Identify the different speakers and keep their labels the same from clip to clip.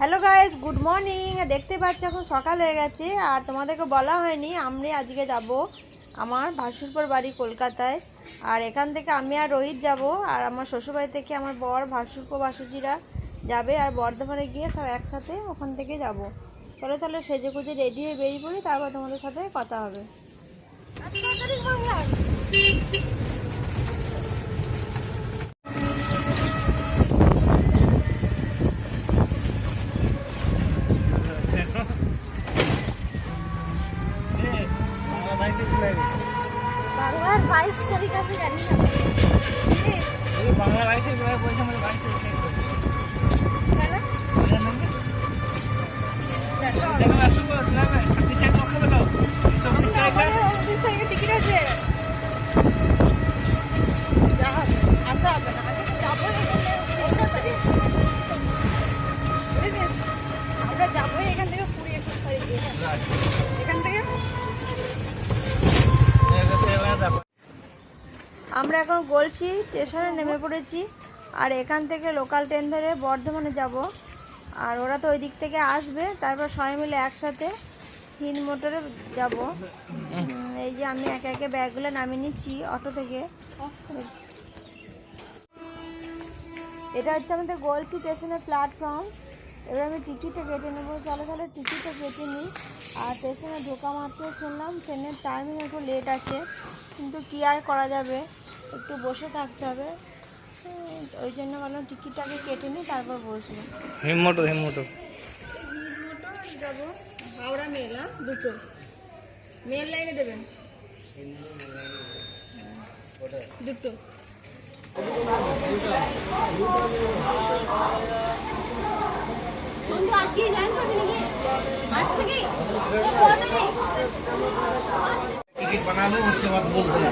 Speaker 1: Hello guys good morning দেখতে পাচ্ছ, এখন সকাল হয়ে গেছে আর তোমাদেরকে বলা হয়নি আমি আজকে যাব আমার ভাসুরপুর বাড়ি কলকাতায়। আর এখান থেকে আমি আর রোহিত যাব আর আমার শ্বশুরবাড়ি থেকে আমার বর ভাসুরপুর ভাসুজিরা যাবে আর বর্ধমানে গিয়ে সব একসাথে ওখান থেকে যাব। চলো তাহলে সেজে গুজে রেডি হয়ে বেরিয়ে পড়ি, তারপর তোমাদের সাথে কথা হবে।
Speaker 2: বাইশ তারিখ আছে জানি না।
Speaker 3: বাংলা রাইসে পয়সা মানে রাইসে
Speaker 2: আমরা এখন
Speaker 1: গলসি স্টেশনে নেমে পড়েছি আর এখান থেকে লোকাল ট্রেন ধরে বর্ধমানে যাব। আর ওরা তো ওই দিক থেকে আসবে, তারপর সবাই মিলে একসাথে হিন্দ মোটরে যাব। এই যে আমি একে একে ব্যাগগুলো নামিয়ে নিচ্ছি অটো থেকে। এটা হচ্ছে আমাদের গলসি স্টেশনের প্ল্যাটফর্ম এবার আমি টিকিটটা কেটে নেব। চলো তাহলে টিকিটটা কেটে নিই। আর স্টেশনে ঢোকা মাত্র শুনলাম ট্রেনের টাইমিং একটু লেট আছে, কিন্তু কি আর করা যাবে? একটু বসে থাকতে হবে উম, ওই জন্য বললাম টিকিটটা আগে কেটে নিই তারপর বসবো
Speaker 3: হিমমোটো হিমমোটো
Speaker 1: যাবো হাওড়া মেল হ্যাঁ দুটো মেল লাইনে দেবেন দুটো
Speaker 2: বন্ধু আজকে জয়েন করবি নাকি আজ থেকে কবে নেই
Speaker 4: टिकट बना लो उसके बाद बोल देना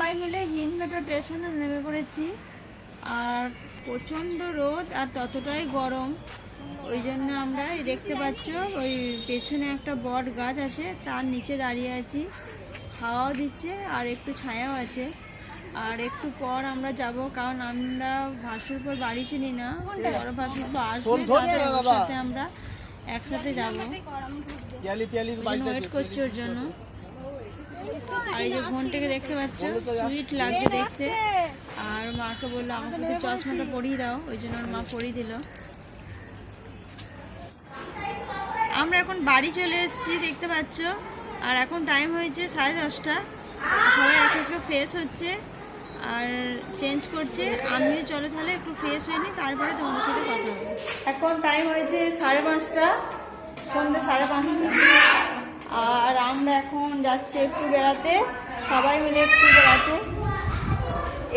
Speaker 1: সবাই মিলে হিন্দ মেট্রো স্টেশনে নেমে পড়েছি। আর প্রচণ্ড রোদ আর ততটাই গরম। ওই জন্য আমরা এই দেখতে পাচ্ছ ওই পেছনে একটা বট গাছ আছে তার নিচে দাঁড়িয়ে আছি। হাওয়াও দিচ্ছে আর একটু ছায়াও আছে। আর একটু পর আমরা যাব কারণ আমরা ভাসুরপুর বাড়ি চিনি না। বড় ভাসুরপুর আসবে তারপর ওর সাথে আমরা একসাথে যাব।
Speaker 4: পিয়ালি পিয়ালি
Speaker 1: ওয়েট করছি। ওর জন্য। আর এই যে ঘন্টাকে দেখতে পাচ্ছ সুইট লাগবে দেখতে। আর মাকে বলল আমাকে একটু চশমাটা পরিয়ে দাও। ওই জন্য ওর মা পরিয়ে দিল। আমরা এখন বাড়ি চলে এসেছি দেখতে পাচ্ছ। আর এখন টাইম হয়েছে সাড়ে দশটা। সবাই এক একটু ফ্রেশ হচ্ছে আর চেঞ্জ করছে। আমিও চলো তাহলে একটু ফ্রেশ হয়ে নিই তারপরে তোমাদের সাথে কথা হবে। এখন টাইম হয়েছে সাড়ে পাঁচটা সন্ধ্যে সাড়ে পাঁচটা। আর আমরা এখন যাচ্ছি একটু বেড়াতে। সবাই মিলে একটু বেড়াতে।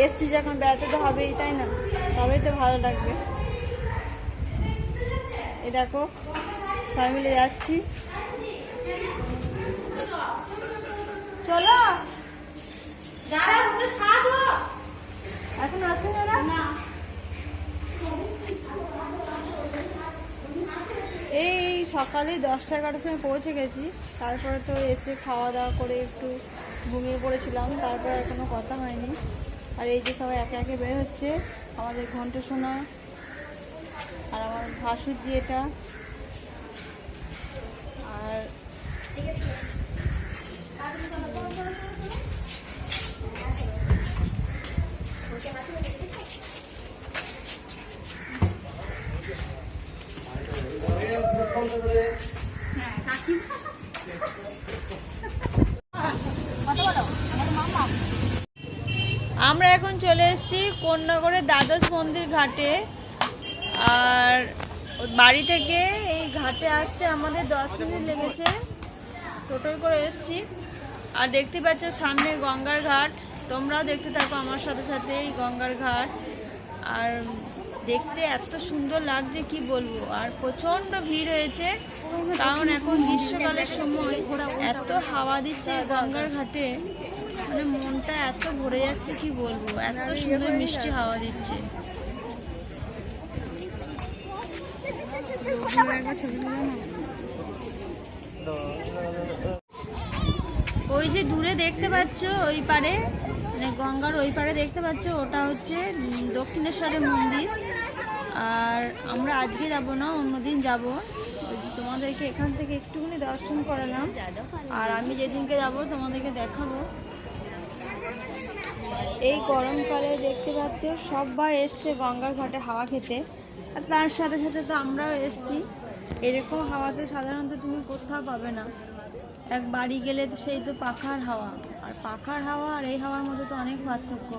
Speaker 1: এসছি যখন বেড়াতে তো হবেই, তাই না? তবেই তো ভালো লাগবে। এ দেখো, সবাই মিলে যাচ্ছি। চলো এখন আসেন ওরা এই সকালে দশটা এগারোটার সময় পৌঁছে গেছি। তারপরে তো এসে খাওয়া দাওয়া করে একটু ঘুমিয়ে পড়েছিলাম। তারপরে আর কোনো কথা হয়নি। আর এই যে সবাই একে একে বের হচ্ছে, আমাদের ঘন্ট শোনা আর আমার ভাসুর এটা। আর কোন্নগরের দ্বাদশ মন্দির ঘাটে। আর বাড়ি থেকে এই ঘাটে আসতে আমাদের দশ মিনিট লেগেছে। টোটোয় করে এসেছি। আর দেখতে পাচ্ছ সামনে গঙ্গার ঘাট। তোমরাও দেখতে থাকো আমার সাথে সাথে এই গঙ্গার ঘাট। আর দেখতে এত সুন্দর লাগছে, কি বলব? আর প্রচণ্ড ভিড় হয়েছে। কারণ এখন গ্রীষ্মকালের সময় এত হাওয়া দিচ্ছে গঙ্গার ঘাটে। মানে মনটা এত ভরে যাচ্ছে, কি বলব? এত সুন্দর মিষ্টি হাওয়া দিচ্ছে। ওই যে দূরে দেখতে পাচ্ছ, ওই পারে মানে গঙ্গার ওই পারে দেখতে পাচ্ছ, ওটা হচ্ছে দক্ষিণেশ্বরের মন্দির। আর আমরা আজকে যাব না, অন্যদিন যাব। তোমাদেরকে এখান থেকে একটুখানি দর্শন করালাম। আর আমি যেদিনকে যাব, তোমাদেরকে দেখাবো। এই গরমকালে দেখতে পাচ্ছ, সবাই এসছে গঙ্গার ঘাটে হাওয়া খেতে। আর তার সাথে সাথে তো আমরাও এসছি। এরকম হাওয়াতে সাধারণত তুমি কোথাও পাবে না। এক বাড়ি গেলে তো সেই তো পাখার হাওয়া। আর পাখার হাওয়া আর এই হাওয়ার মধ্যে তো অনেক পার্থক্য।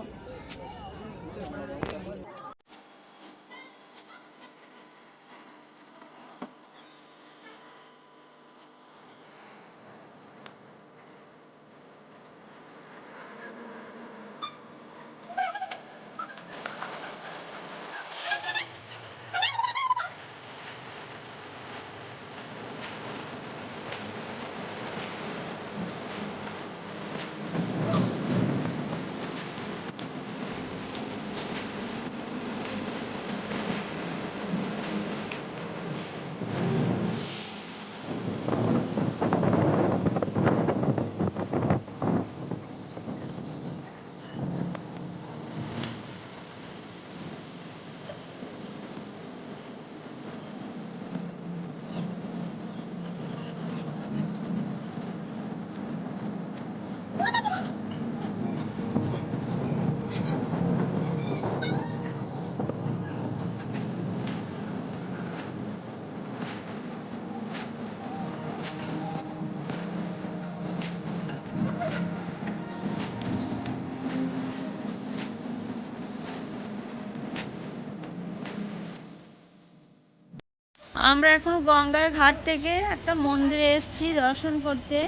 Speaker 1: আমরা এখন গঙ্গার ঘাট থেকে একটা মন্দিরে এসেছি দর্শন করতে।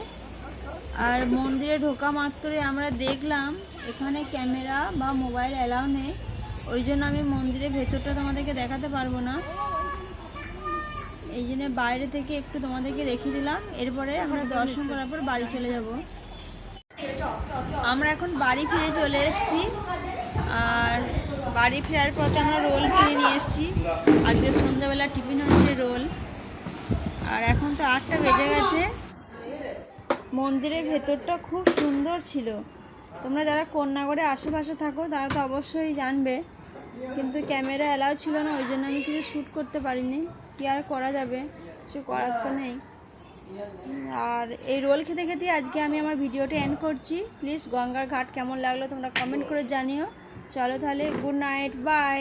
Speaker 1: আর মন্দিরে ঢোকা মাত্রই আমরা দেখলাম এখানে ক্যামেরা বা মোবাইল অ্যালাউ নেই। ওই জন্য আমি মন্দিরের ভেতরটা তোমাদেরকে দেখাতে পারব না। এই জন্য বাইরে থেকে একটু তোমাদেরকে দেখিয়ে দিলাম। এরপরে আমরা দর্শন করার পর বাড়ি চলে যাব। আমরা এখন বাড়ি ফিরে চলে এসেছি। আর বাড়ি ফেরার পথে আমরা রোল কিনে নিয়ে এসেছি। আজকে সন্ধ্যাবেলা টিফিন হচ্ছে আর এখন তো আটটা বেজে গেছে। মন্দিরের ভেতরটা খুব সুন্দর ছিল। তোমরা যারা কন্যাগড়ে আশেপাশে থাকো, তারা তো অবশ্যই জানবে। কিন্তু ক্যামেরা অ্যালাউ ছিল না, ওই জন্য আমি কিছু শ্যুট করতে পারিনি। কি আর করা যাবে? কিছু করার তো নেই। আর এই রোল খেতে খেতে আজকে আমি আমার ভিডিওটা এন্ড করছি। প্লিজ গঙ্গার ঘাট কেমন লাগল তোমরা কমেন্ট করে জানিও। চলো তাহলে গুড নাইট বাই